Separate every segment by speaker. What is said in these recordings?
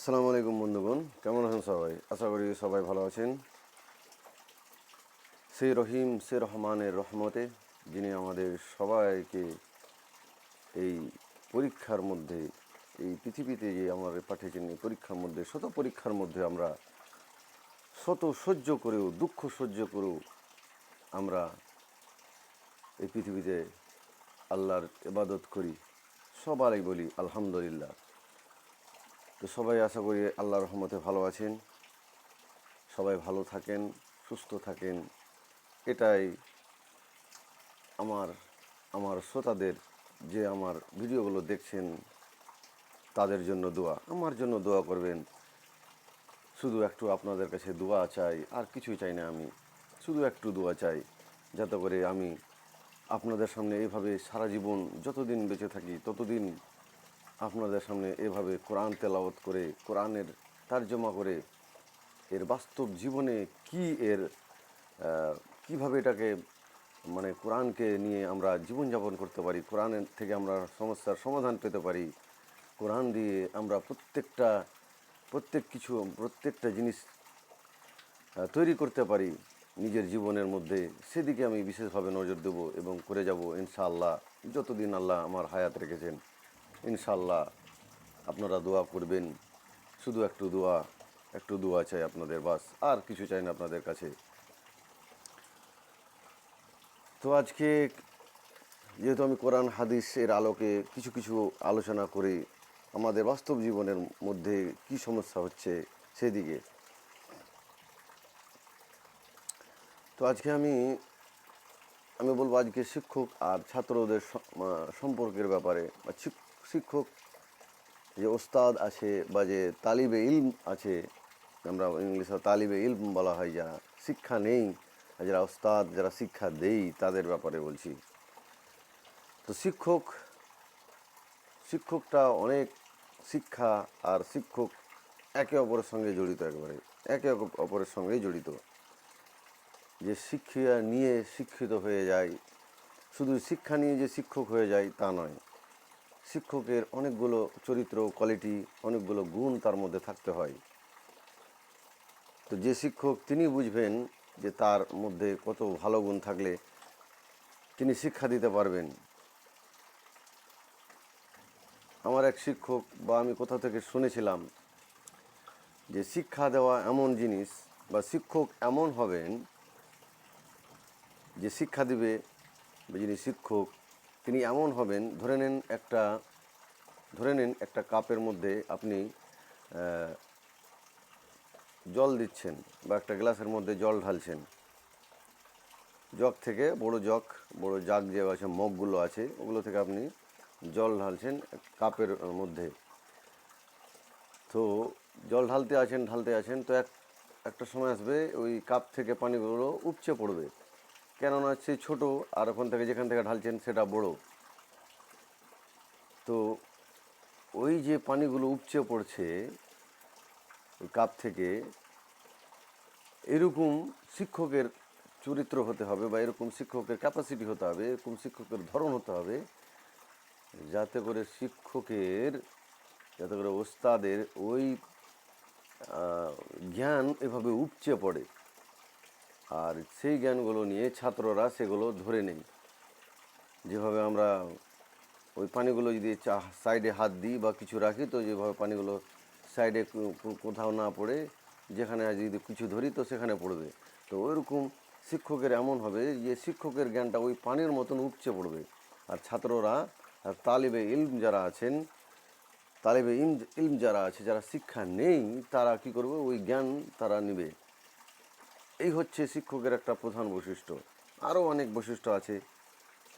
Speaker 1: আসসালামু আলাইকুম বন্ধুগণ, কেমন আছেন সবাই? আশা করি সবাই ভালো আছেন। সে রহিম, সে রহমানের রহমতে যিনি আমাদের সবাইকে এই পরীক্ষার মধ্যে, এই পৃথিবীতে যে আমাদের পাঠিয়েছেন, এই পরীক্ষার মধ্যে, শত পরীক্ষার মধ্যে আমরা শত সহ্য করেও, দুঃখ সহ্য করেও আমরা এই পৃথিবীতে আল্লাহর ইবাদত করি। সবারই বলি, আলহামদুলিল্লাহ। তো সবাই আশা করি আল্লাহর রহমতে ভালো আছেন। সবাই ভালো থাকেন, সুস্থ থাকেন। এটাই আমার আমার শ্রোতাদের যে আমার ভিডিওগুলো দেখছেন, তাদের জন্য দোয়া। আমার জন্য দোয়া করবেন। শুধু একটু আপনাদের কাছে দোয়া চাই, আর কিছুই চাই না আমি। শুধু একটু দোয়া চাই, যাতে করে আমি আপনাদের সামনে এইভাবে সারা জীবন যতদিন বেঁচে থাকি, ততদিন আপনাদের সামনে এভাবে কোরআন তেলাওয়াত করে, কোরআনের তার্জমা করে এর বাস্তব জীবনে কি এর কীভাবে এটাকে মানে কোরআনকে নিয়ে আমরা জীবনযাপন করতে পারি কোরআনের থেকে আমরা সমস্যার সমাধান পেতে পারি, কোরআন দিয়ে আমরা প্রত্যেকটা, প্রত্যেক কিছু, প্রত্যেকটা জিনিস তৈরি করতে পারি নিজের জীবনের মধ্যে, সেদিকে আমি বিশেষভাবে নজর দেব এবং করে যাব ইনশাআল্লাহ, যতদিন আল্লাহ আমার হায়াত রেখেছেন। ইনশাআল্লাহ আপনারা দোয়া করবেন। শুধু একটু দোয়া একটু দোয়া চাই আপনাদের বাস, আর কিছু চাই না আপনাদের কাছে। তো আজকে যেহেতু আমি কোরআন হাদিসের আলোকে কিছু কিছু আলোচনা করি, আমাদের বাস্তব জীবনের মধ্যে কি সমস্যা হচ্ছে সেদিকে। তো আজকে আমি আমি বলব আজকে শিক্ষক আর ছাত্রদের সম্পর্কের ব্যাপারে বা শিক্ষক, যে ওস্তাদ আছে বা যে তালিবে ইলম আছে, আমরা ইংলিশে তালিবে ইলম বলা হয়, যারা শিক্ষা নেই যারা ওস্তাদ, যারা শিক্ষা দেই, তাদের ব্যাপারে বলছি। তো শিক্ষক, শিক্ষকটা অনেক শিক্ষা আর শিক্ষক একে অপরের সঙ্গে জড়িত একবারে, একে অপরের সঙ্গে জড়িত। যে শিক্ষা নিয়ে শিক্ষিত হয়ে যায়, শুধু শিক্ষা নিয়ে যে শিক্ষক হয়ে যায়, তা নয়। শিক্ষকের অনেকগুলো চরিত্র কোয়ালিটি অনেকগুলো গুণ তার মধ্যে থাকতে হয়। তো যে শিক্ষক তিনি বুঝবেন যে তার মধ্যে কত ভালো গুণ থাকলে তিনি শিক্ষা দিতে পারবেন। আমার এক শিক্ষক বা আমি কোথা থেকে শুনেছিলাম যে শিক্ষা দেওয়া এমন জিনিস বা শিক্ষক এমন হবেন যে শিক্ষা দিবে, যিনি শিক্ষক তিনি এমন হবেন, ধরে নেন একটা, ধরে নেন একটা কাপের মধ্যে আপনি জল দিচ্ছেন বা একটা গ্লাসের মধ্যে জল ঢালছেন। জগ থেকে বড় জগ, বড় জাগ যে আছে, মগগুলো আছে, ওগুলো থেকে আপনি জল ঢালছেন কাপের মধ্যে। তো জল ঢালতে আছেন ঢালতে আছেন, তো এক, একটা সময় আসবে ওই কাপ থেকে পানিগুলো উপচে পড়বে। কেননা সে ছোট আর ওখান থেকে যেখান থেকে ঢালছেন সেটা বড়। তো ওই যে পানিগুলো উপচে পড়ছে ওই কাপ থেকে, এরকম শিক্ষকের চরিত্র হতে হবে বা এরকম শিক্ষকের ক্যাপাসিটি হতে হবে, এরকম শিক্ষকের ধরন হতে হবে যাতে করে শিক্ষকের, যাতে করে ওস্তাদের ওই জ্ঞান এভাবে উপচে পড়ে। আর সেই জ্ঞানগুলো নিয়ে ছাত্ররা সেগুলো ধরে নেই। যেভাবে আমরা ওই পানিগুলো যদি সাইডে হাত দিই বা কিছু রাখি, তো যেভাবে পানিগুলো সাইডে কোথাও না পড়ে, যেখানে যদি কিছু ধরি, তো সেখানে পড়বে। তো ওইরকম শিক্ষকের এমন হবে যে, শিক্ষকের জ্ঞানটা ওই পানির মতন উপচে পড়বে। আর ছাত্ররা, আর তালিবে ইলম যারা আছেন, তালিবে ইলম যারা আছে, যারা শিক্ষা নেই, তারা কি করবে? ওই জ্ঞান তারা নেবে। এই হচ্ছে শিক্ষকের একটা প্রধান বৈশিষ্ট্য। আরও অনেক বৈশিষ্ট্য আছে।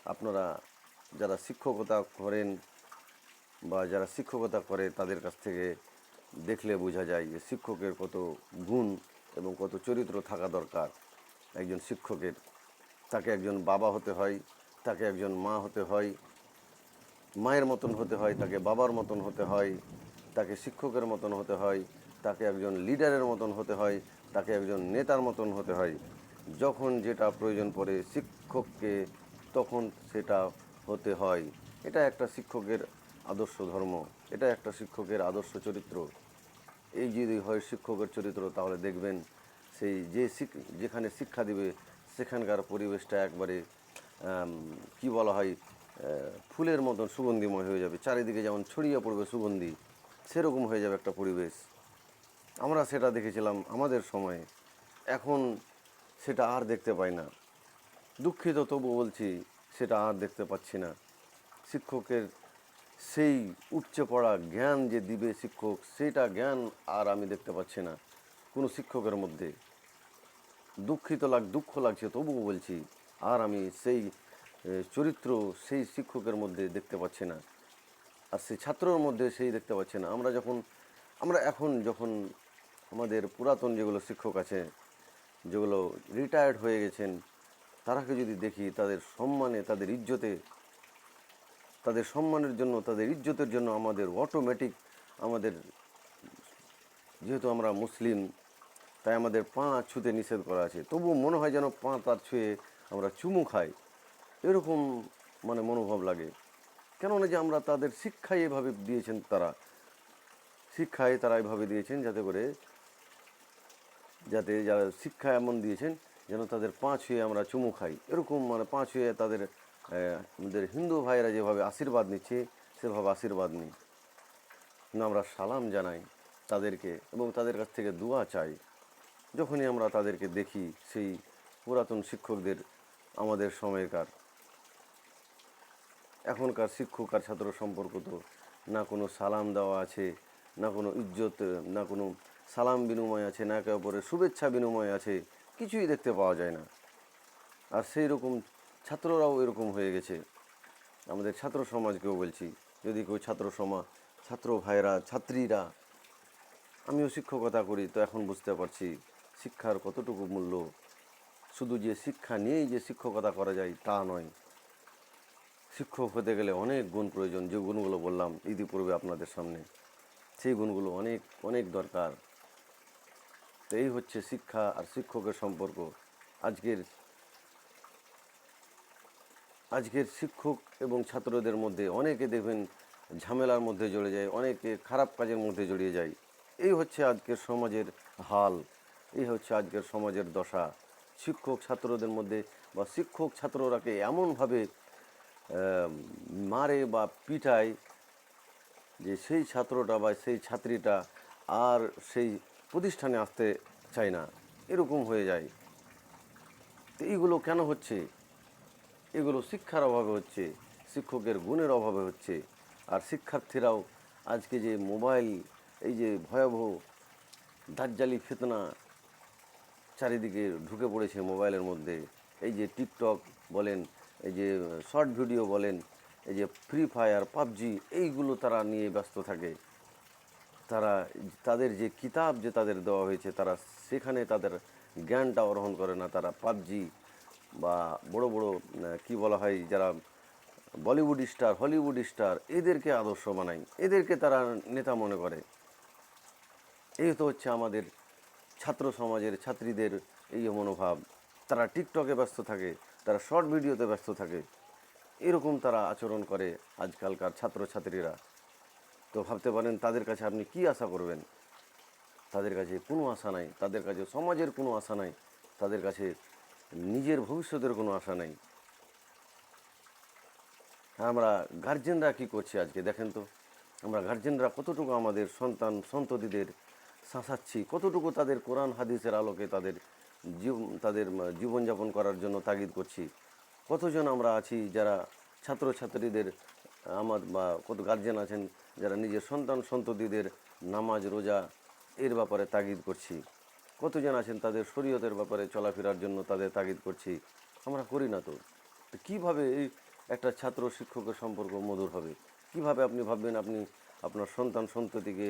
Speaker 1: আপনারা যারা শিক্ষকতা করেন বা যারা শিক্ষকতা করে, তাদের কাছ থেকে দেখলে বোঝা যায় যে শিক্ষকের কত গুণ এবং কত চরিত্র থাকা দরকার। একজন শিক্ষকের, তাকে একজন বাবা হতে হয়, তাকে একজন মা হতে হয়, মায়ের মতন হতে হয়, তাকে বাবার মতন হতে হয়, তাকে শিক্ষকের মতন হতে হয়, তাকে একজন লিডারের মতন হতে হয় তাকে একজন নেতার মতন হতে হয়। যখন যেটা প্রয়োজন পড়ে শিক্ষককে, তখন সেটা হতে হয়। এটা একটা শিক্ষকের আদর্শ ধর্ম, এটা একটা শিক্ষকের আদর্শ চরিত্র। এই যদি হয় শিক্ষকের চরিত্র, তাহলে দেখবেন সেই যে যেখানে শিক্ষা দিবে, সেখানকার পরিবেশটা একবারে কি বলা হয় ফুলের মতন সুগন্ধিময় হয়ে যাবে। চারিদিকে যেমন ছড়িয়ে পড়বে সুগন্ধি, সেরকম হয়ে যাবে একটা পরিবেশ। আমরা সেটা দেখেছিলাম আমাদের সময়ে। এখন সেটা আর দেখতে পাই না। দুঃখিত তবু বলছি, সেটা আর দেখতে পাচ্ছি না। শিক্ষকের সেই উপচে পড়া জ্ঞান যে দিবে শিক্ষক সেটা জ্ঞান আর আমি দেখতে পাচ্ছি না কোনো শিক্ষকের মধ্যে। দুঃখিত লাগ, দুঃখ লাগছে তবুও বলছি, আর আমি সেই চরিত্র সেই শিক্ষকের মধ্যে দেখতে পাচ্ছি না। আর সেই ছাত্রর মধ্যে সেই দেখতে পাচ্ছি না। আমরা যখন, আমরা এখন যখন আমাদের পুরাতন যেগুলো শিক্ষক আছে, যেগুলো রিটায়ার্ড হয়ে গেছেন, তারাকে যদি দেখি, তাদের সম্মানে, তাদের ইজ্জতে, তাদের সম্মানের জন্য, তাদের ইজ্জতের জন্য আমাদের অটোমেটিক আমাদের, যেহেতু আমরা মুসলিম, তাই আমাদের পা ছুতে নিষেধ করা আছে। তবুও মনে হয় যেন পা তার ছুঁয়ে আমরা চুমু খাই। এরকম মানে মনোভাব লাগে। কেননা যে আমরা তাদের শিক্ষাই এভাবে দিয়েছেন তারা। শিক্ষায় তারা এভাবে দিয়েছেন যাতে করে যাতে যারা শিক্ষা এমন দিয়েছেন যেন তাদের পাঁচ হয়ে আমরা চুমু খাই। এরকম মানে পাঁচ হয়ে তাদের আমাদের হিন্দু ভাইয়েরা যেভাবে আশীর্বাদ নিচ্ছে, সেভাবে আশীর্বাদ নিই আমরা সালাম জানাই তাদেরকে এবং তাদের কাছ থেকে দোয়া চাই। যখনই আমরা তাদেরকে দেখি, সেই পুরাতন শিক্ষকদের আমাদের সময়কার। এখনকার শিক্ষক আর ছাত্র সম্পর্ক তো না কোনো সালাম দেওয়া আছে, না কোনো ইজ্জত, না কোনো সালাম বিনিময় আছে না একে অপরের শুভেচ্ছা বিনিময় আছে, কিছুই দেখতে পাওয়া যায় না। আর সেই রকম ছাত্ররাও এরকম হয়ে গেছে। আমাদের ছাত্র সমাজকেও বলছি, যদি কেউ ছাত্র সমাজ ছাত্র ভাইরা, ছাত্রীরা, আমিও শিক্ষকতা করি, তো এখন বুঝতে পারছি শিক্ষার কতটুকু মূল্য। শুধু যে শিক্ষা নিয়েই যে শিক্ষকতা করা যায় তা নয়, শিক্ষক হতে গেলে অনেক গুণ প্রয়োজন, যে গুণগুলো বললাম ইতিপূর্বে আপনাদের সামনে। সেই গুণগুলো অনেক অনেক দরকার। এই হচ্ছে শিক্ষা আর শিক্ষকের সম্পর্ক। আজকের আজকের শিক্ষক এবং ছাত্রদের মধ্যে অনেকে দেখবেন ঝামেলার মধ্যে জড়ে যায়, অনেকে খারাপ কাজের মধ্যে জড়িয়ে যায়। এই হচ্ছে আজকের সমাজের হাল, এই হচ্ছে আজকের সমাজের দশা। শিক্ষক ছাত্রদের মধ্যে বা শিক্ষক ছাত্ররাকে এমনভাবে মারে বা পিটায় যে সেই ছাত্রটা বা সেই ছাত্রীটা আর সেই প্রতিষ্ঠানে আসতে চায় না, এরকম হয়ে যায়। তো এইগুলো কেন হচ্ছে? এগুলো শিক্ষার অভাবে হচ্ছে, শিক্ষকের গুণের অভাবে হচ্ছে, আর শিক্ষার্থীরাও আজকে যে মোবাইল, এই যে ভয়াবহ দাজ্জালি ফেতনা চারিদিকে ঢুকে পড়েছে মোবাইলের মধ্যে, এই যে টিকটক বলেন, এই যে শর্ট ভিডিও বলেন, এই যে ফ্রি ফায়ার, পাবজি, এইগুলো তারা নিয়ে ব্যস্ত থাকে। তারা তাদের যে কিতাব যে তাদের দেওয়া হয়েছে, তারা সেখানে তাদের জ্ঞানটা গ্রহণ করে না। তারা পাবজি বা বড় বড় কি বলা হয়, যারা বলিউড স্টার, হলিউড স্টার, এদেরকে আদর্শ বানায়। এদেরকে তারা নেতা মনে করে। এই তো হচ্ছে আমাদের ছাত্র সমাজের ছাত্রীদের এই মনোভাব। তারা টিকটকে ব্যস্ত থাকে, তারা শর্ট ভিডিওতে ব্যস্ত থাকে। এরকম তারা আচরণ করে আজকালকার ছাত্রছাত্রীরা। তো ভাবতে পারেন তাদের কাছে আপনি কি আশা করবেন? তাদের কাছে কোনো আশা নাই, তাদের কাছে সমাজের কোনো আশা নাই, তাদের কাছে নিজের ভবিষ্যতের কোনো আশা নাই। আমরা গার্জেনরা কি করছি আজকে দেখেন তো? আমরা গার্জেনরা কতটুকু আমাদের সন্তান, সন্ততিদের শাসাচ্ছি, কতটুকু তাদের কোরআন, হাদিসের আলোকে তাদের জীব, তাদের জীবনযাপন করার জন্য তাগিদ করছি, কতজন আমরা আছি যারা ছাত্রছাত্রীদের আমার বা কত গার্জেন আছেন, যারা নিজের সন্তান সন্ততিদের নামাজ, রোজা এর ব্যাপারে তাগিদ করছি। কতজন আছেন তাদের শরীয়তের ব্যাপারে চলাফেরার জন্য তাদের তাগিদ করছি, আমরা করি না তো। কীভাবে এই একটা ছাত্র শিক্ষকের সম্পর্ক মধুর হবে? কীভাবে আপনি ভাববেন আপনি আপনার সন্তান সন্ততিকে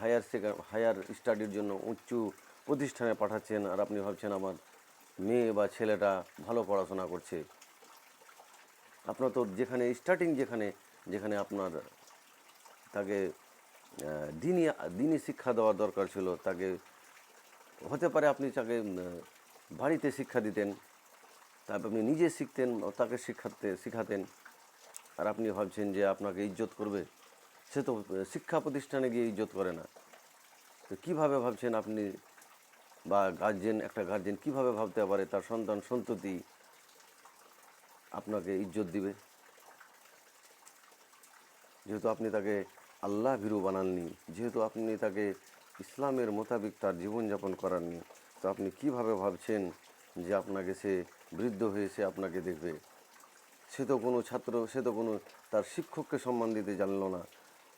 Speaker 1: হায়ার সেকেন্ড হায়ার স্টাডির জন্য উচ্চ প্রতিষ্ঠানে পাঠাচ্ছেন, আর আপনি ভাবছেন আমার মেয়ে বা ছেলেটা ভালো পড়াশোনা করছে? আপনার তো যেখানে স্টার্টিং যেখানে যেখানে আপনার তাকে দিনই দিনই শিক্ষা দেওয়ার দরকার ছিল, তাকে হতে পারে আপনি তাকে বাড়িতে শিক্ষা দিতেন, তারপর আপনি নিজে শিখতেন তাকে শিক্ষাতে শিখাতেন। আর আপনি ভাবছেন যে আপনাকে ইজ্জত করবে, সে তো শিক্ষা প্রতিষ্ঠানে গিয়ে ইজ্জত করে না। তো কীভাবে ভাবছেন আপনি বা গার্জেন একটা গার্জেন কীভাবে ভাবতে পারে, তার সন্তান সন্ততি আপনাকে ইজ্জত দিবে। যেহেতু আপনি তাকে আল্লাহ ভীরু বানাননি, যেহেতু আপনি তাকে ইসলামের মোতাবিক তার জীবনযাপন করাননি, তো আপনি কীভাবে ভাবছেন যে আপনাকে সে বৃদ্ধ হয়ে সে আপনাকে দেখবে? সে তো কোনো ছাত্র, সে তো কোনো, তার শিক্ষককে সম্মান দিতে জানলো না।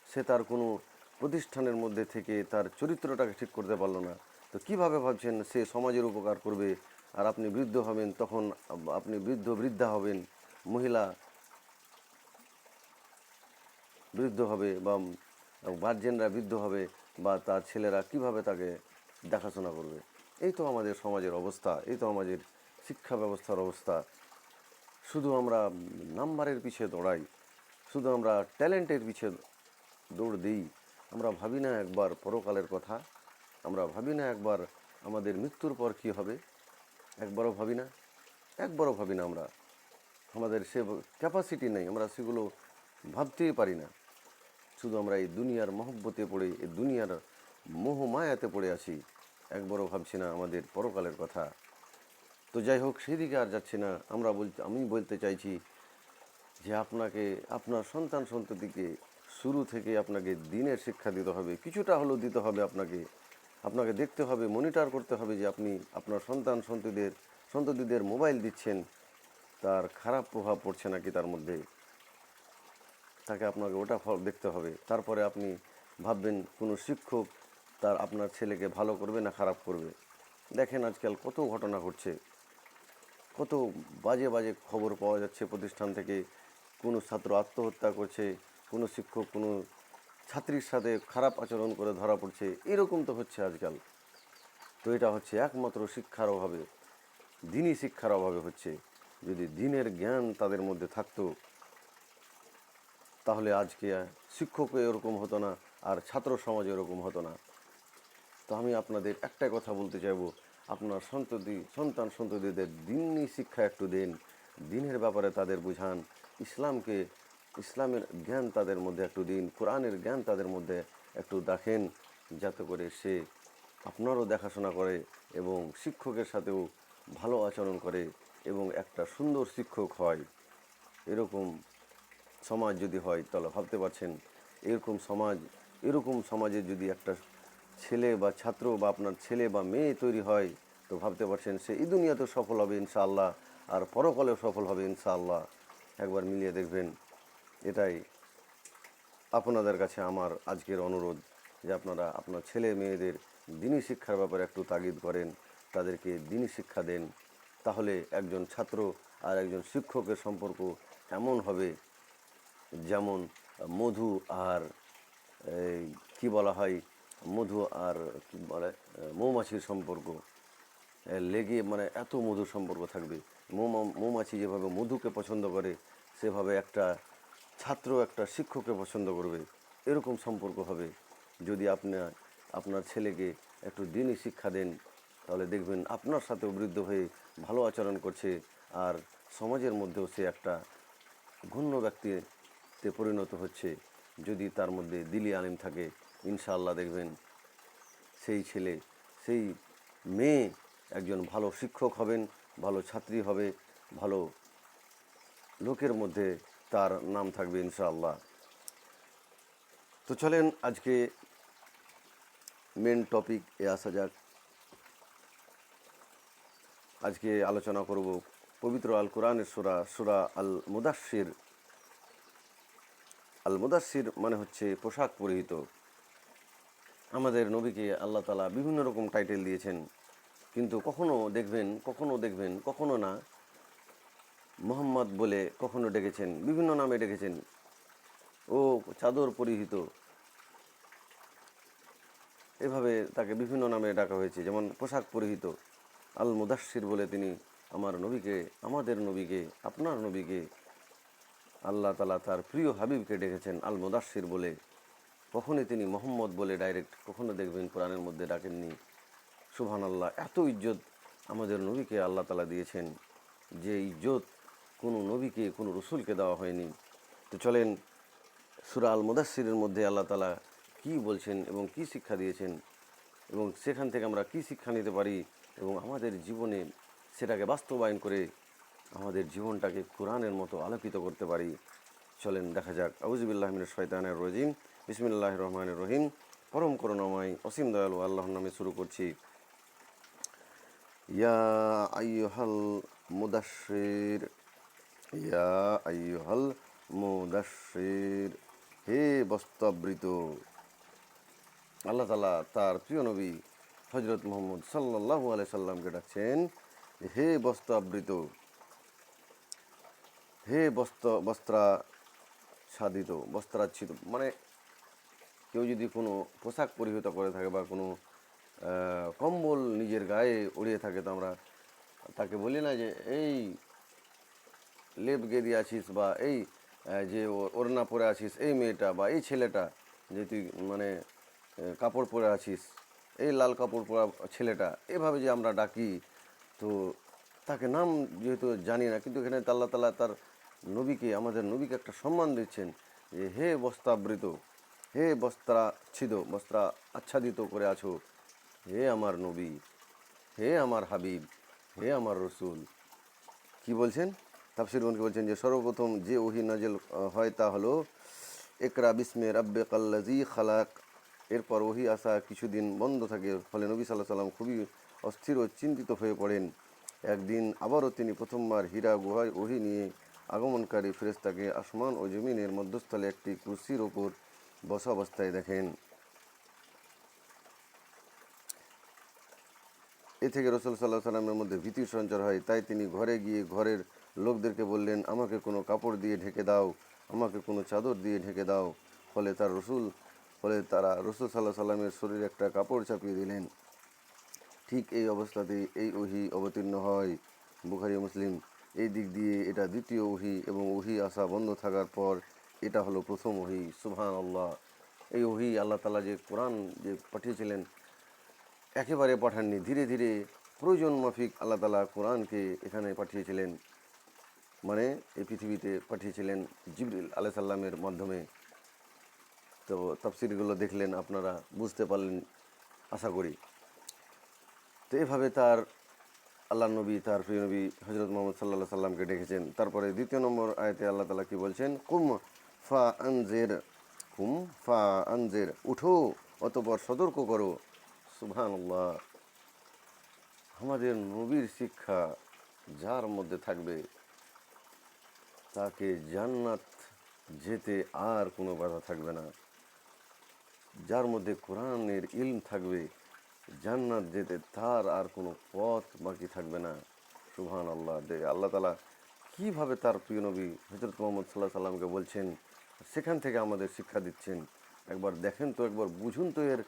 Speaker 1: সে তার কোনো প্রতিষ্ঠানের মধ্যে থেকে তার চরিত্রটাকে ঠিক করতে পারল না। তো কীভাবে ভাবছেন সে সমাজের উপকার করবে আর আপনি বৃদ্ধ হবেন, তখন আপনি বৃদ্ধ, বৃদ্ধা হবেন, মহিলা বৃদ্ধ হবে বা গার্জেনরা বৃদ্ধ হবে বা তার ছেলেরা কীভাবে তাকে দেখাশোনা করবে? এই তো আমাদের সমাজের অবস্থা, এই তো আমাদের শিক্ষা ব্যবস্থার অবস্থা। শুধু আমরা নাম্বারের পিছে দৌড়াই, শুধু আমরা ট্যালেন্টের পিছে দৌড় দিই, আমরা ভাবি না একবার পরকালের কথা, আমরা ভাবি না একবার আমাদের মৃত্যুর পর কি হবে। একবারও ভাবি না একবারও ভাবি না আমরা। আমাদের সে ক্যাপাসিটি নেই, আমরা সেগুলো ভাবতেই পারি না। শুধু আমরা এই দুনিয়ার মহব্বতে পড়ে, এই দুনিয়ার মোহ মায়াতে পড়ে আছি। একবারও ভাবছি না আমাদের পরকালের কথা। তো যাই হোক, সেদিকে আর যাচ্ছি না। আমরা বলতে আমি বলতে চাইছি যে আপনাকে, আপনার সন্তান সন্ততিকে শুরু থেকে আপনাকে দিনের শিক্ষা দিতে হবে, কিছুটা হলেও দিতে হবে আপনাকে। আপনাকে দেখতে হবে মনিটর করতে হবে যে আপনি আপনার সন্তান, সন্ততিদের সন্ততিদের মোবাইল দিচ্ছেন, তার খারাপ প্রভাব পড়ছে নাকি তার মধ্যে। তাকে আপনাকে ওটা ফল দেখতে হবে। তারপরে আপনি ভাববেন কোনো শিক্ষক তার আপনার ছেলেকে ভালো করবে না খারাপ করবে। দেখেন আজকাল কত ঘটনা ঘটছে। কত বাজে বাজে খবর পাওয়া যাচ্ছে প্রতিষ্ঠান থেকে। কোনো ছাত্র আত্মহত্যা করছে, কোনো শিক্ষক কোনো ছাত্রীর সাথে খারাপ আচরণ করে ধরা পড়ছে, এরকম তো হচ্ছে আজকাল। তো এটা হচ্ছে একমাত্র শিক্ষার অভাবে, দিনই শিক্ষার অভাবে হচ্ছে। যদি দিনের জ্ঞান তাদের মধ্যে থাকতো, তাহলে আজকে শিক্ষকও এরকম হতো না, আর ছাত্র সমাজ এরকম হতো না। তো আমি আপনাদের একটা কথা বলতে চাইব, আপনার সন্ততি, সন্তান সন্ততিদের দিনই শিক্ষা একটু দিন, দিনের ব্যাপারে তাদের বুঝান, ইসলামকে ইসলামের জ্ঞান তাদের মধ্যে, একটু দিন, কোরআনের জ্ঞান তাদের মধ্যে একটু দেখেন, যাতে করে সে আপনারও দেখাশোনা করে এবং শিক্ষকের সাথেও ভালো আচরণ করে এবং একটা সুন্দর শিক্ষক হয়। এরকম সমাজ যদি হয়, তাহলে ভাবতে পারছেন, এরকম সমাজ, এরকম সমাজে যদি একটা ছেলে বা ছাত্র বা আপনার ছেলে বা মেয়ে তৈরি হয়, তো ভাবতে পারছেন সে এই দুনিয়াতে সফল হবে ইনশাআল্লাহ, আর পরকালেও সফল হবে ইনশাআল্লাহ। একবার মিলিয়ে দেখবেন। এটাই আপনাদের কাছে আমার আজকের অনুরোধ যে আপনারা আপনার ছেলে মেয়েদের দিনী শিক্ষার ব্যাপারে একটু তাগিদ করেন, তাদেরকে দিনী শিক্ষা দেন। তাহলে একজন ছাত্র আর একজন শিক্ষকের সম্পর্ক এমন হবে যেমন মধু আর কি বলা হয়, মধু আর কি বলে, মৌমাছির সম্পর্ক। লেগে মানে এত মধুর সম্পর্ক থাকবে। মৌমা- মৌমাছি যেভাবে মধুকে পছন্দ করে, সেভাবে একটা ছাত্র একটা শিক্ষককে পছন্দ করবে, এরকম সম্পর্ক হবে। যদি আপনার আপনার ছেলেকে একটু দিনই শিক্ষা দেন, তাহলে দেখবেন আপনার সাথেও বৃদ্ধ হয়ে ভালো আচরণ করছে, আর সমাজের মধ্যেও সে একটা ঘূর্ণ ব্যক্তিতে পরিণত হচ্ছে। যদি তার মধ্যে দিলি আলিম থাকে, ইনশাআল্লাহ দেখবেন সেই ছেলে, সেই মেয়ে একজন ভালো শিক্ষক হবেন, ভালো ছাত্রী হবে, ভালো লোকের মধ্যে তার নাম থাকবে ইনশাআল্লাহ। তো চলেন আজকে মেন টপিক এ আসা যাক। আজকে আলোচনা করব পবিত্র আল কোরআনের সুরা সুরা আল মুদাসির আল মুদাসির মানে হচ্ছে পোশাক পরিহিত। আমাদের নবীকে আল্লাহ তালা বিভিন্ন রকম টাইটেল দিয়েছেন, কিন্তু কখনো দেখবেন কখনো দেখবেন, কখনো না। মোহাম্মদ বলে কখনো ডেকেছেন, বিভিন্ন নামে ডেকেছেন। ও চাদর পরিহিত। এভাবে তাকে বিভিন্ন নামে ডাকা হয়েছে, যেমন পোশাক পরিহিত। আল মুদাসির বলে তিনি, আমার নবীকে, আমাদের নবীকে, আপনার নবীকে আল্লাহ তালা তার প্রিয় হাবিবকে ডেকেছেন। আল মুদাসির বলে, কখনই তিনি মোহাম্মদ বলে ডাইরেক্ট কখনো দেখবেন কোরআনের মধ্যে ডাকেননি। সুবহান আল্লাহ এত ইজ্জত আমাদের নবীকে আল্লাহ তালা দিয়েছেন, যে ইজ্জত কোনো নবীকে, কোনো রসুলকে দেওয়া হয়নি। তো চলেন, সুরা আল মুদাসিরের মধ্যে আল্লাহ তালা কী বলছেন এবং কি শিক্ষা দিয়েছেন এবং সেখান থেকে আমরা কী শিক্ষা নিতে পারি এবং আমাদের জীবনে সেটাকে বাস্তবায়ন করে আমাদের জীবনটাকে কোরআনের মতো আলোকিত করতে পারি। চলেন, দেখা যাক। আউজবিল্লাহ মিনের শয়তানের রজিম। বিসমিল্লাহ রহমানের রহিম। পরম করুণাময়, অসীম দয়ালু আল্লাহর নামে শুরু করছি। ইয়া আইয়ুহাল মুদাশশির ইয়া আইয়ুহাল মুদাশশির হে বস্তাবৃত। আল্লাহ তালা তার প্রিয় নবী হজরত মোহাম্মদ সাল্লাল্লাহু আলাই সাল্লামকে ডাকছেন, হে বস্ত্রাবৃত হে বস্ত্র বস্ত্রা সাধিত বস্ত্রাচ্ছিত। মানে কেউ যদি কোনো পোশাক পরিহিত করে থাকে বা কোনো কম্বল নিজের গায়ে উড়িয়ে থাকে, তো আমরা তাকে বলি না যে, এই লেপ গেদি আছিস বা এই যে ওড়না পরে আছিস, এই মেয়েটা বা এই ছেলেটা যে তুই মানে কাপড় পরে আছিস, এই লাল কাপড় পরা ছেলেটা, এভাবে যে আমরা ডাকি, তো তাকে নাম যেহেতু জানি না, কিন্তু এখানে আল্লাহ তালা তার নবীকে, আমাদের নবীকে একটা সম্মান দিচ্ছেন যে, হে বস্তাবৃত হে বস্ত্রাচ্ছিদ বস্ত্রা আচ্ছাদিত করে আছো, হে আমার নবী, হে আমার হাবিব, হে আমার রসুল। কি বলছেন? তাফসির কি বলছেন যে, সর্বপ্রথম যে ওহি নাজেল হয় তা হলো একরা বিসমে রাব্বে কাল্লাজি খালাক। এরপর ওহি আসা কিছুদিন বন্ধ থাকে, ফলে নবী সাল্লাহ সাল্লাম খুবই অস্থির ও চিন্তিত হয়ে পড়েন। একদিন আবারও তিনি প্রথমবার হীরা গুহায় ওহি নিয়ে আগমনকারী ফেরেস্তাকে আসমান ও জমিনের মধ্যস্থলে একটি কুর্সির ওপর বসা অবস্থায় দেখেন। এ থেকে রসুল সাল্লাহ সাল্লামের মধ্যে ভীতির সঞ্চার হয়। তাই তিনি ঘরে গিয়ে ঘরের লোকদেরকে বললেন, আমাকে কোনো কাপড় দিয়ে ঢেকে দাও, আমাকে কোনো চাদর দিয়ে ঢেকে দাও। ফলে তার রসুল, ফলে তারা রসুল সাল্লাহ সাল্লামের শরীরে একটা কাপড় চাপিয়ে দিলেন। ঠিক এই অবস্থাতেই এই ওহি অবতীর্ণ হয় বুখারি মুসলিম। এই দিক দিয়ে এটা দ্বিতীয় ওহি এবং ওহি আসা বন্ধ থাকার পর এটা হলো প্রথম ওহি সুবহান আল্লাহ এই ওহি আল্লাহ তালা যে কোরআন যে পাঠিয়েছিলেন, একেবারে পাঠাননি। ধীরে ধীরে প্রয়োজন মাফিক আল্লাহ তালা কোরআনকে এখানে পাঠিয়েছিলেন। মানে এই পৃথিবীতে পাঠিয়েছিলেন জিবরিল আলাহ সাল্লামের মাধ্যমে। তো তফসিরগুলো দেখলেন, আপনারা বুঝতে পারলেন, আশা করি। তো এভাবে তার আল্লাহ নবী, তার প্রিয় নবী হজরত মোহাম্মদ সাল্লাহ সাল্লামকে ডেকেছেন। তারপরে দ্বিতীয় নম্বর আয়তে আল্লাহ তালা কি বলছেন? কুম ফা আনজের, কুম ফা আনজের, উঠো অতপর সতর্ক করো। সুবহান আমাদের নবীর শিক্ষা যার মধ্যে থাকবে? তাকে জান্নাত যেতে আর কোনো বাধা থাকবে না। যার মধ্যে কোরআনের ইলম থাকবে, জান্নাত যেতে তার আর কোনো পথ বাকি থাকবে না। সুহান আল্লাহ দে আল্লাহ তালা কীভাবে তার প্রিয় নবী হজরত মোহাম্মদ সাল্লাহ সাল্লামকে বলছেন, সেখান থেকে আমাদের শিক্ষা দিচ্ছেন। একবার দেখেন তো, একবার বুঝুন তো এর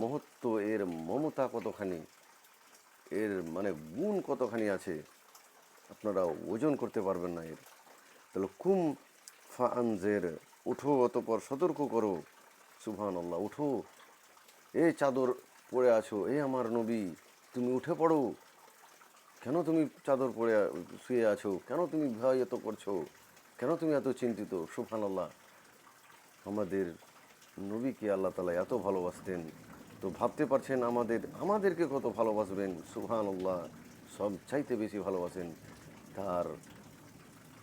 Speaker 1: মহত্ব, এর মমতা কতখানি, এর মানে গুণ কতখানি আছে। আপনারা ওজন করতে পারবেন না এর। তাহলে কুম ফানজের, উঠো অতপর সতর্ক করো। সুবহান আল্লাহ উঠো। এ চাদর পরে আছো এ আমার নবী, তুমি উঠে পড়ো। কেন তুমি চাদর পরে শুয়ে আছো? কেন তুমি ভয় এত করছ? কেন তুমি এত চিন্তিত? সুবহান আল্লাহ আমাদের নবীকে আল্লাহ তালা এত ভালোবাসতেন। তো ভাবতে পারছেন আমাদের, আমাদেরকে কত ভালোবাসবেন? সুবহান আল্লাহ সব চাইতে বেশি ভালোবাসেন তার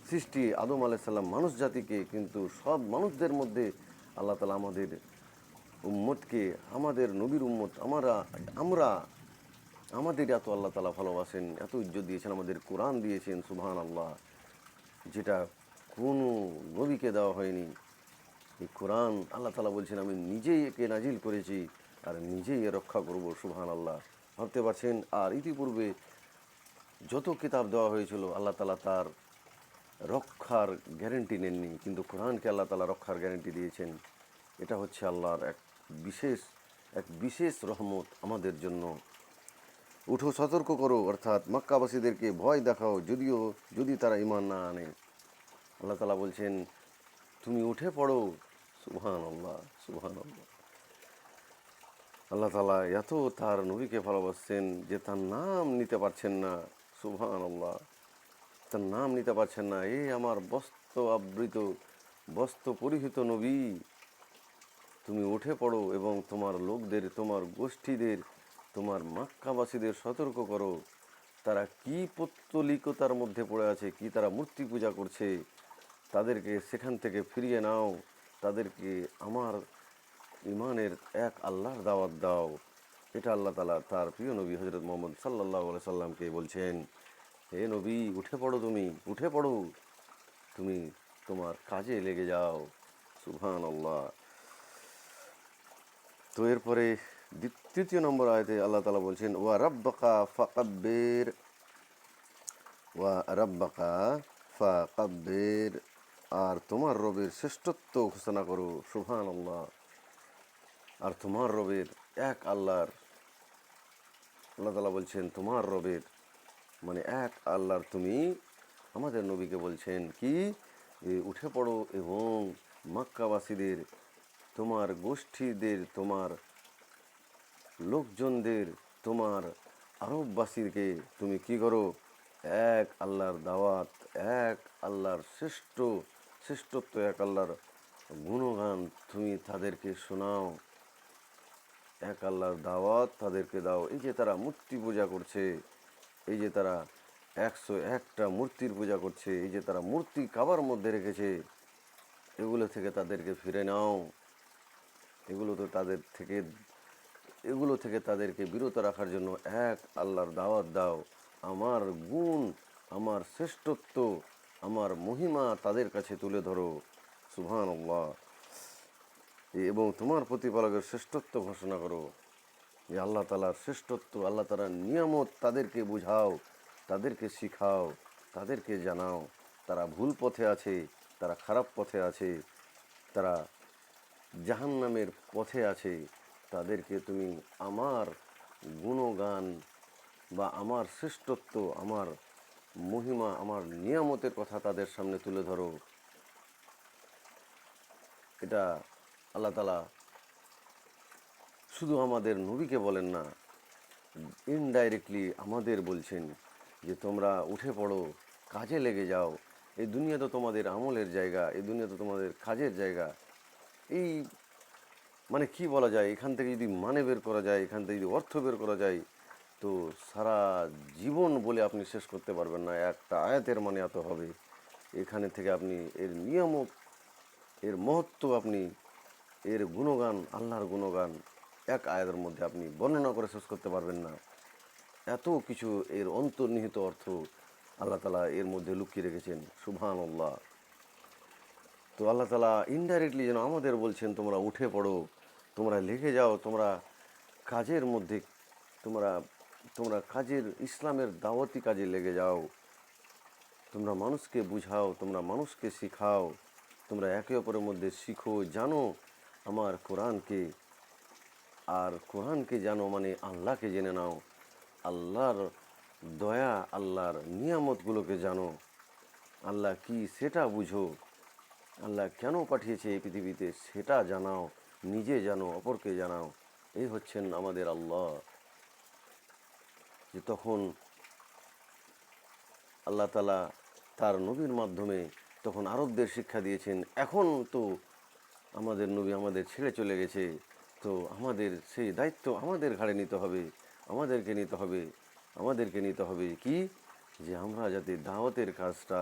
Speaker 1: সৃষ্টি আদম আলাইসাল্লাম মানুষ জাতিকে, কিন্তু সব মানুষদের মধ্যে আল্লাহ তালা আমাদের উম্মতকে, আমাদের নবীর উম্মত, আমরা আমরা, আমাদের এত আল্লাহ তালা ভালোবাসেন, এত ইজ্জত দিয়েছেন, আমাদের কোরআন দিয়েছেন সুবহান আল্লাহ যেটা কোনো নবীকে দেওয়া হয়নি। এই কোরআন আল্লাহ তালা বলছেন, আমি নিজেই একে নাজিল করেছি আর নিজেই এ রক্ষা করব সুবহান আল্লাহ ভাবতে পারছেন? আর ইতিপূর্বে যত কিতাব দেওয়া হয়েছিল, আল্লাহ তালা তার রক্ষার গ্যারেন্টি নেননি, কিন্তু কোরআনকে আল্লাহ তালা রক্ষার গ্যারেন্টি দিয়েছেন। এটা হচ্ছে আল্লাহর এক বিশেষ এক বিশেষ রহমত আমাদের জন্য। উঠো, সতর্ক করো, অর্থাৎ মক্কাবাসীদেরকে ভয় দেখাও, যদিও, যদি তারা ইমান না আনে। আল্লাহ তালা বলছেন, তুমি উঠে পড়ো। সুবহান আল্লাহ সুবহান আল্লাহ আল্লাহ তালা এত তার নবীকে ভালোবাসছেন যে তার নাম নিতে পারছেন না। সুবহান আল্লাহ তার নাম নিতে পারছেন না। এই আমার বস্ত্র আবৃত বস্ত্র পরিহিত নবী। তুমি উঠে পড়ো এবং তোমার লোকদের, তোমার গোষ্ঠীদের, তোমার মাক্কাবাসীদের সতর্ক করো। তারা কি পত্তলিকতার মধ্যে পড়ে আছে, কি তারা মূর্তি পূজা করছে, তাদেরকে সেখান থেকে ফিরিয়ে নাও। তাদেরকে আমার ইমানের এক আল্লাহর দাওয়াত দাও। এটা আল্লাহ তালা তার প্রিয় নবী হজরত মোহাম্মদ সাল্লাহ সাল্লামকে বলছেন। হে নবী, উঠে পড়ো তুমি, উঠে পড়ো। তুমি তোমার কাজে লেগে যাও। সুবহান আল্লাহ তো এরপরে তৃতীয় নম্বর আয়তে আল্লাহ তালা বলছেন, ওয়া রব্বাকা ফাকাব্বির। ওয়া রব্বাকা ফাকাব্বির। আর তোমার রবের শ্রেষ্ঠত্ব ঘোষণা করো। সুবহান আল্লাহ আর তোমার রবের এক আল্লাহর। আল্লাহ তালা বলছেন, তোমার রবের মানে এক আল্লাহর তুমি আমাদের নবীকে বলছেন কি উঠে পড়ো এবং মাক্কাবাসীদের তোমার গোষ্ঠীদের, তোমার লোকজনদের, তোমার আরববাসীকে তুমি কি করো? এক আল্লাহর দাওয়াত, এক আল্লাহর শ্রেষ্ঠ, শ্রেষ্ঠত্ব, এক আল্লাহর গুণগান তুমি তাদেরকে শোনাও। এক আল্লাহর দাওয়াত তাদেরকে দাও। এই যে তারা মূর্তি পূজা করছে এই যে তারা একশো একটা মূর্তির পূজা করছে, এই যে তারা মূর্তি কাবার মধ্যে রেখেছে, এগুলো থেকে তাদেরকে ফিরে নাও। এগুলো তো তাদের থেকে, এগুলো থেকে তাদেরকে বিরত রাখার জন্য এক আল্লাহর দাওয়াত দাও। আমার গুণ, আমার শ্রেষ্ঠত্ব, আমার মহিমা তাদের কাছে তুলে ধরো। আল্লাহ এবং তোমার প্রতিপালকের শ্রেষ্ঠত্ব ঘোষণা করো। যে আল্লাহ তালার শ্রেষ্ঠত্ব, আল্লাহ তালার নিয়ামত তাদেরকে বুঝাও, তাদেরকে শিখাও, তাদেরকে জানাও। তারা ভুল পথে আছে, তারা খারাপ পথে আছে, তারা জাহান্নামের পথে আছে। তাদেরকে তুমি আমার গুণগান বা আমার শ্রেষ্ঠত্ব, আমার মহিমা, আমার নিয়ামতের কথা তাদের সামনে তুলে ধরো। এটা আল্লাহ তালা শুধু আমাদের নবীকে বলেন না ইনডাইরেক্টলি আমাদের বলছেন যে, তোমরা উঠে পড়ো, কাজে লেগে যাও, এই দুনিয়া তো তোমাদের আমলের জায়গা, এই দুনিয়া তো তোমাদের কাজের জায়গা। এই মানে কি বলা যায়, এখান থেকে যদি মানে বের করা যায়, এখান থেকে যদি অর্থ বের করা যায়, তো সারা জীবন বলে আপনি শেষ করতে পারবেন না। একটা আয়াতের মানে এত হবে। এখানে থেকে আপনি এর নিয়ামক এর মহত্ব আপনি, এর গুণগান, আল্লাহর গুণগান এক আয়াতের মধ্যে আপনি বর্ণনা করে শেষ করতে পারবেন না। এত কিছু এর অন্তর্নিহিত অর্থ আল্লাহ তালা এর মধ্যে লুকিয়ে রেখেছেন। সুবহান আল্লাহ তো আল্লাহ তালা ইনডাইরেক্টলি যেন আমাদের বলছেন, তোমরা উঠে পড়ো, তোমরা লেগে যাও, তোমরা কাজের মধ্যে, তোমরা তোমরা কাজের, ইসলামের দাওয়াতি কাজে লেগে যাও। তোমরা মানুষকে বুঝাও, তোমরা মানুষকে শিখাও, তোমরা একে অপরের মধ্যে শিখো, জানো আমার কোরআনকে। আর কোরআনকে জানো মানে আল্লাহকে জেনে নাও। আল্লাহর দয়া, আল্লাহর নিয়ামতগুলোকে জানো। আল্লাহ কি সেটা বুঝো। আল্লাহ কেন পাঠিয়েছে এই পৃথিবীতে সেটা জানাও। নিজে জানো, অপরকে জানাও। এই হচ্ছেন আমাদের আল্লাহ। যে তখন আল্লাহ তালা তার নবীর মাধ্যমে তখন আরবদের শিক্ষা দিয়েছেন, এখন তো আমাদের নবী আমাদের ছেড়ে চলে গেছে। আমাদের, সেই দায়িত্ব আমাদের ঘাড়ে নিতে হবে, আমাদেরকে নিতে হবে, আমাদেরকে নিতে হবে কি? যে আমরা যাতে দাওয়াতের কাজটা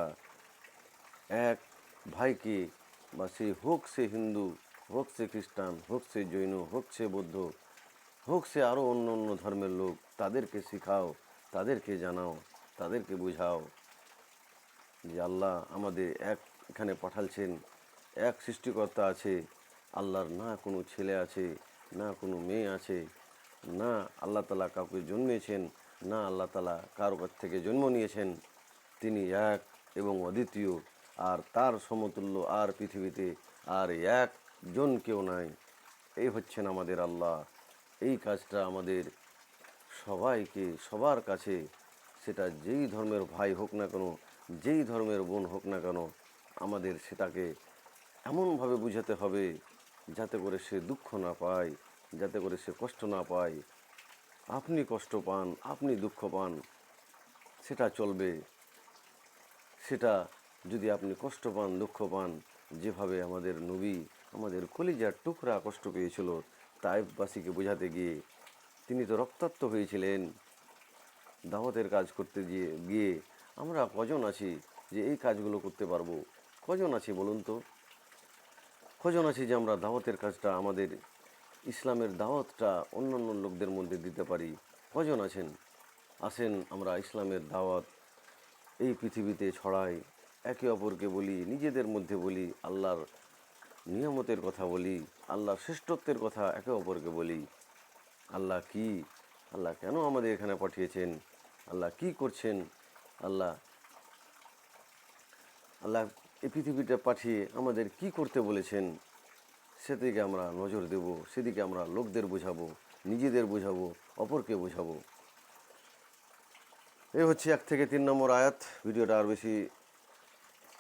Speaker 1: এক ভাইকে বা সে হোক সে হিন্দু, হোক সে খ্রিস্টান, হোক সে জৈন, হোক সে বৌদ্ধ, হোক সে আরও অন্য অন্য ধর্মের লোক, তাদেরকে শেখাও, তাদেরকে জানাও, তাদেরকে বুঝাও যে আল্লাহ আমাদের এক এখানে পাঠালছেন, এক সৃষ্টিকর্তা আছে, আল্লাহর না কোনো ছেলে আছে না কোনো মেয়ে আছে, না আল্লাহ তালা কাউকে জন্মেছেন, না আল্লাহ তালা কারও কাছ থেকে জন্ম নিয়েছেন, তিনি এক এবং অদ্বিতীয়, আর তার সমতুল্য আর পৃথিবীতে আর একজন কেউ নাই। এই হচ্ছেন আমাদের আল্লাহ। এই কাজটা আমাদের সবাইকে, সবার কাছে, সেটা যেই ধর্মের ভাই হোক না কেন, যেই ধর্মের বোন হোক না কেন, আমাদের সেটাকে এমনভাবে বুঝাতে হবে যাতে করে সে দুঃখ না পায়, যাতে করে সে কষ্ট না পায়। আপনি কষ্ট পান, আপনি দুঃখ পান, সেটা চলবে। সেটা যদি আপনি কষ্ট পান, দুঃখ পান, যেভাবে আমাদের নবী আমাদের কলিজার টুকরা কষ্ট পেয়েছিল তাইফবাসীকে বোঝাতে গিয়ে তিনি তো রক্তাক্ত হয়েছিলেন। দাওয়াতের কাজ করতে গিয়ে গিয়ে আমরা কজন আছি যে এই কাজগুলো করতে পারব? কজন আছি বলুন তো? কজন আছি যে আমরা দাওয়াতের কাজটা, আমাদের ইসলামের দাওয়াতটা অন্যান্য লোকদের মধ্যে দিতে পারি। কজন আছেন আসেন আমরা ইসলামের দাওয়াত এই পৃথিবীতে ছড়াই, একে অপরকে বলি, নিজেদের মধ্যে বলি, আল্লাহর নিয়ামতের কথা বলি, আল্লাহর শ্রেষ্ঠত্বের কথা একে অপরকে বলি। আল্লাহ কি? আল্লাহ কেন আমাদের এখানে পাঠিয়েছেন? আল্লাহ কি করছেন? আল্লাহ আল্লাহ এই পৃথিবীটা পাঠিয়ে আমাদের কি করতে বলেছেন, সেদিকে আমরা নজর দেব, সেদিকে আমরা লোকদের বোঝাবো, নিজেদের বোঝাবো, অপরকে বোঝাবো। এই হচ্ছে এক থেকে তিন নম্বর আয়াত। ভিডিওটা আর বেশি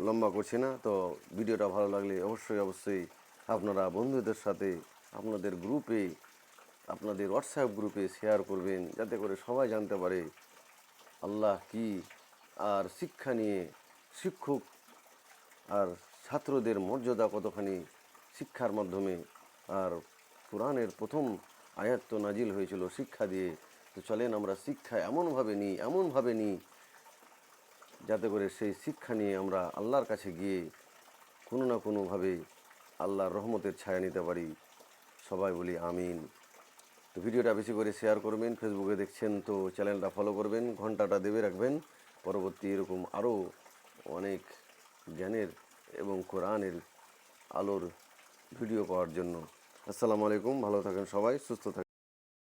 Speaker 1: লম্বা করছি না, তো ভিডিওটা ভালো লাগলে অবশ্যই অবশ্যই আপনারা বন্ধুদের সাথে, আপনাদের গ্রুপে, আপনাদের হোয়াটসঅ্যাপ গ্রুপে শেয়ার করবেন, যাতে করে সবাই জানতে পারে আল্লাহ কি আর শিক্ষা নিয়ে শিক্ষক আর ছাত্রদের মর্যাদা কতখানি শিক্ষার মাধ্যমে আর কোরআনের প্রথম আয়াত নাজিল হয়েছিল, শিক্ষা দিয়ে। তো চলেন আমরা শিক্ষা এমনভাবে নিই এমনভাবে নিই যাতে করে সেই শিক্ষা নিয়ে আমরা আল্লাহর কাছে গিয়ে কোনো না কোনোভাবে আল্লাহর রহমতের ছায়া নিতে পারি। সবাই বলি আমিন। তো ভিডিওটা বেশি করে শেয়ার করবেন, ফেসবুকে দেখছেন তো চ্যানেলটা ফলো করবেন, ঘন্টাটা দেবে রাখবেন। পরবর্তী এরকম আরও অনেক জ্ঞানের এবং কোরআনের আলোর ভিডিও পাওয়ার জন্য। আসসালামু আলাইকুম ভালো থাকেন সবাই সুস্থ থাকেন।